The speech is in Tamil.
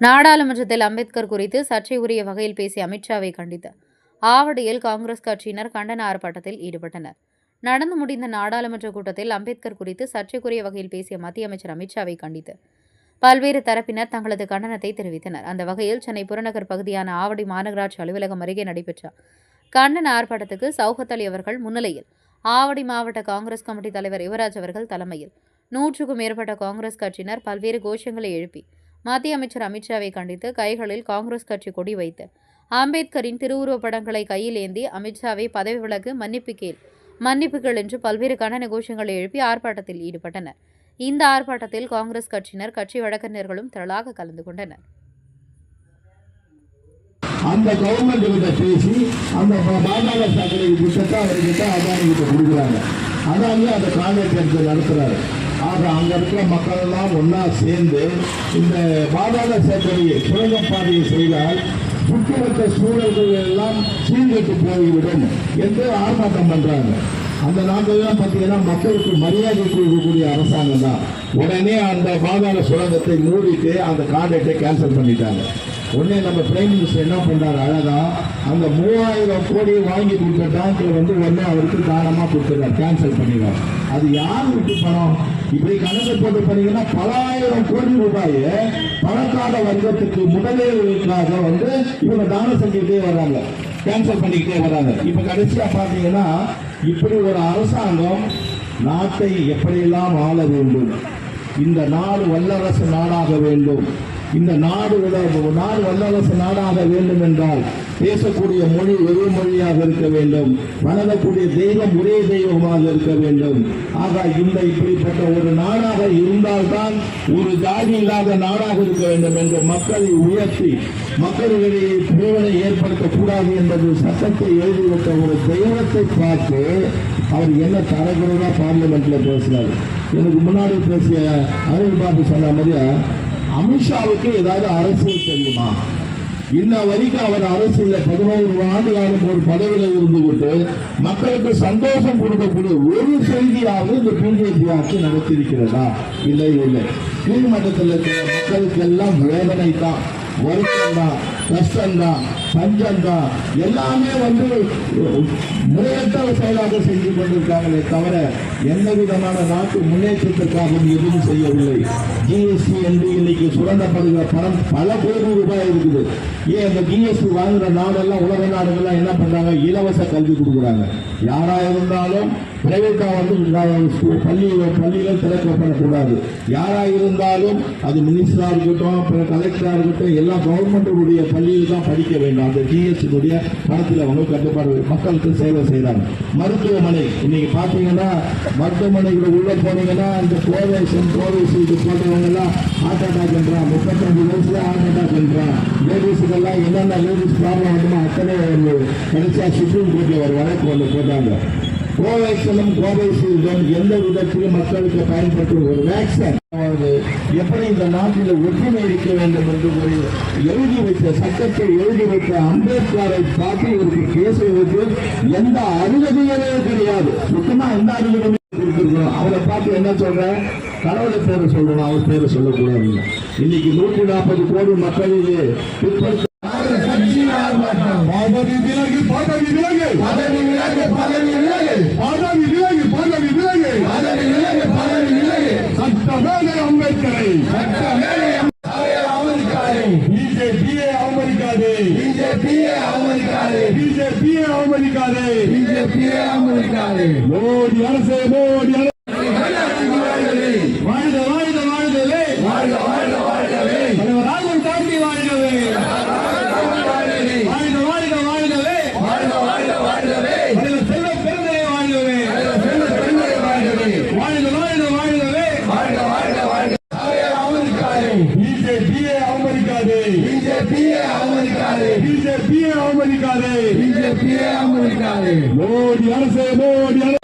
நாடாளுமன்றத்தில் அம்பேத்கர் குறித்து சர்ச்சைக்குரிய வகையில் பேசிய அமித்ஷாவை கண்டித்து ஆவடியில் காங்கிரஸ் கட்சியினர் கண்டன ஆர்ப்பாட்டத்தில் ஈடுபட்டனர். நடந்து முடிந்த நாடாளுமன்ற கூட்டத்தில் அம்பேத்கர் குறித்து சர்ச்சைக்குரிய வகையில் பேசிய மத்திய அமைச்சர் அமித்ஷாவை கண்டித்து பல்வேறு தரப்பினர் தங்களது கண்டனத்தை தெரிவித்தனர். அந்த வகையில் சென்னை புறநகர் பகுதியான ஆவடி மாநகராட்சி அலுவலகம் அருகே நடைபெற்ற கண்டன ஆர்ப்பாட்டத்துக்கு சௌகத் அலி அவர்கள் முன்னிலையில் ஆவடி மாவட்ட காங்கிரஸ் கமிட்டி தலைவர் யுவராஜ் அவர்கள் தலைமையில் நூற்றுக்கும் மேற்பட்ட காங்கிரஸ் கட்சியினர் பல்வேறு கோஷங்களை எழுப்பி மத்திய அமைச்சர் அமித்ஷாவை கண்டித்து கைகளில் காங்கிரஸ் கட்சி கொடி வைத்து. அம்பேத்கரின் திருவுருவப் படங்களை கையில் ஏந்தி அமித்ஷாவை பதவி விலகு மன்னிப்பு கேள் மன்னிப்புகள் என்று பல்வேறு கண்டன கோஷங்களை எழுப்பி ஆர்ப்பாட்டத்தில் ஈடுபட்டனர். இந்த ஆர்ப்பாட்டத்தில் காங்கிரஸ் கட்சியினர் கட்சி வழக்கறிஞர்களும் திரளாக கலந்து கொண்டனர். அந்த கவர்மெண்ட் கிட்ட பேசி அந்த பாதாள சாக்கடை கிட்ட அவர்கிட்ட அதானி கிட்ட கொடுக்குறாங்க. அதான் அந்த கான்ட்ராக்ட் நடத்துறாரு? ஆக அங்க இருக்கிற மக்கள் எல்லாம் ஒன்னா சேர்ந்து இந்த பாதாள சாக்கடையை சுரங்கப்பாதையை செய்தால் சுற்றுவட்ட சூழல்கள் எல்லாம் சீர்கட்டு போய்விடும் என்று ஆர்ப்பாட்டம் பண்றாங்க. அந்த நாட்கள்லாம் பார்த்தீங்கன்னா மக்களுக்கு மரியாதை கொடுக்கக்கூடிய அரசாங்கம் தான். உடனே அந்த பாதாள சுரங்கத்தை மூடிட்டு அந்த கான்ட்ராக்டை கேன்சல் பண்ணிட்டாங்க. உடனே நம்ம பிரைம் மினிஸ்டர் என்ன பண்றாரு? அழகா அந்த மூவாயிரம் கோடி வாங்கி கொடுத்த டேங்க்ல வந்து உடனே அவருக்கு தானமாக கொடுத்துறாரு கேன்சல் பண்ணிடுறாரு. அது யார் விட்டு பணம்? இப்படி கணக்கு போட்டு பண்ணீங்கன்னா பலாயிரம் கோடி ரூபாயை பணக்கார வர்க்கத்துக்கு முதலீடுகளுக்காக வந்து இவங்க தானம் செஞ்சுக்கிட்டே வர்றாங்க. கேன்சல் பண்ணிக்கிட்டே வராங்க இப்ப கடைசியா பாத்தீங்கன்னா இப்படி ஒரு அரசாங்கம் நாட்டை எப்படியெல்லாம் ஆள வேண்டும்? இந்த நாடு வல்லரசு நாடாக வேண்டும். இந்த நாடு விட- நாடு வல்லரசு நாடாக வேண்டும் என்றால் பேசக்கூடிய மொழி ஒரே மொழியாக இருக்க வேண்டும். வணங்கக்கூடிய தெய்வம் ஒரே தெய்வமாக இருக்க வேண்டும். ஆக இந்த இப்படிப்பட்ட ஒரு நாடாக இருந்தால்தான் ஒரு ஜாதி இல்லாத நாடாக இருக்க வேண்டும் என்று மக்களை உயர்த்தி மக்களிடையே பிரிவினை ஏற்படுத்தக்கூடாது என்பது சட்டத்தை எழுதிவிட்ட ஒரு தெய்வத்தை பார்த்து அவர் என்ன தரக்குறைவா பார்லிமெண்ட்ல பேசினார். எனக்கு முன்னாடி பேசிய அருள் பாபு சொன்ன மாதிரியா அமித்ஷாவுக்கு ஏதாவது அரசியல் தெரியுமா? இன்ன வரைக்கும் அவர் அரசியல் பதினோரு ஆண்டு காலம் ஒரு பதவியில் இருந்து கொண்டு மக்களுக்கு சந்தோஷம் கொடுக்கக்கூடிய ஒரு செய்தியாவது இந்த பிஜேபி ஆட்சி நடத்தியிருக்கிறதா? இல்லை இல்லை. கீழ்மட்டத்தில் இருக்கிற மக்களுக்கு எல்லாம் வேதனை தான் வருத்தம் தான் கஷ்டம் தான் பஞ்சம் தான். எல்லாமே வந்து முறையற்ற செயலாக செஞ்சு கொண்டிருக்காங்களே தவிர எந்த விதமான நாட்டு முன்னேற்றத்திற்காகவும் எதுவும் செய்யவில்லை. ஜிஎஸ்டி என்று இன்னைக்கு சுரண்டப்படுகிற பணம் பல கோடி ரூபாய் இருக்குது. ஏன் அந்த ஜிஎஸ்டி வாங்குற நாடெல்லாம் உலக நாடுகள்லாம் என்ன பண்றாங்க? இலவச கல்வி கொடுக்குறாங்க. யாரா இருந்தாலும் பிரைவேட்டா வந்து ஸ்கூ- பள்ளி பள்ளியில திறக்கப்படக்கூடாது யாரா இருந்தாலும் அது மினிஸ்டரா இருக்கட்டும் கலெக்டரா இருக்கட்டும் எல்லாம் கவர்மெண்ட்டுடைய பள்ளியில் தான் படிக்க வேண்டும். அந்த ஜிஎஸ்டியுடைய பணத்தில் அவங்க கட்டுப்பாடு மக்களுக்கு சேவை செய்றாங்க மருத்துவமனை இன்னைக்கு பாத்தீங்கன்னா மருத்துவமனைக்குள்ள உள்ள போனீங்கன்னா அந்த கோவேஷன் கோவிஷீல்டு போட்டவங்க எல்லாம் ஹார்ட் அட்டாக்ன்றான் முப்பத்தஞ்சு வயசுல ஹார்ட் அட்டாக்ன்றான் லேடிஸுக்கெல்லாம் என்னென்ன லேடிஸ் ப்ராப்ளம் வருமோ அத்தனை கடைசியா சுப்ரீம் கோர்ட்ல ஒரு வழக்கு ஒன்று போட்டாங்க. கோவேக்சினும் கோவைஷீல்டும் எந்த விதத்திலும் மக்களுக்கு பயன்பட்டு ஒரு வேக்சின் எப்படி இந்த நாட்டில் ஒற்றுமை இருக்க வேண்டும் என்று ஒரு எழுதி வைத்த சட்டத்தை எழுதி வைத்த அம்பேத்கரை பார்த்து இவருக்கு பேசுவதற்கு எந்த அருகதையே கிடையாது. சுத்தமா எந்த அருகதையும் கொடுத்திருக்கிறோம். அவரை பார்த்து என்ன சொல்ற? கடவுளை பேரை சொல்லணும் அவர் பேரை சொல்லக்கூடாது இன்னைக்கு நூற்றி நாற்பது கோடி மக்களிலே பிற்படுத்த பதவி விலகு பதவி விலகு பதவி விலகு பதவி விலகு. அவமதிக்காதே பிஜேபியை அவமதிக்காதே. பிஜேபியை அவமதிக்காதே. பிஜேபியை அவமதிக்காதே. மோடி அரசே மோடி அரசு. வாழ்க வாழ்க வாழ்கவே வாழ்க வாழ்க வாழ்கவே தலைவர் ராகுல் காந்தி வாழ்கவே வாழ்க வாழ்க வாழ்கவே வாழ்க வாழ்க வாழ்கவே தலைவர் செல்வ பெருந்தகை வாழ்கவே செல்வ பெருமை வாழ்கவே வாழ்க வாழ்க வாழ்கவே வாழ்க வாழ்க வாழ்க அவமதிக்காதே பிஜேபியை அவமதிக்காதே பிஜேபியை அவமதிக்காதே. பிஜேபியை அவமதிக்காதே. பிஜேபியை அவமதிக்காதே. மோடி அரசே மோடி அரசு.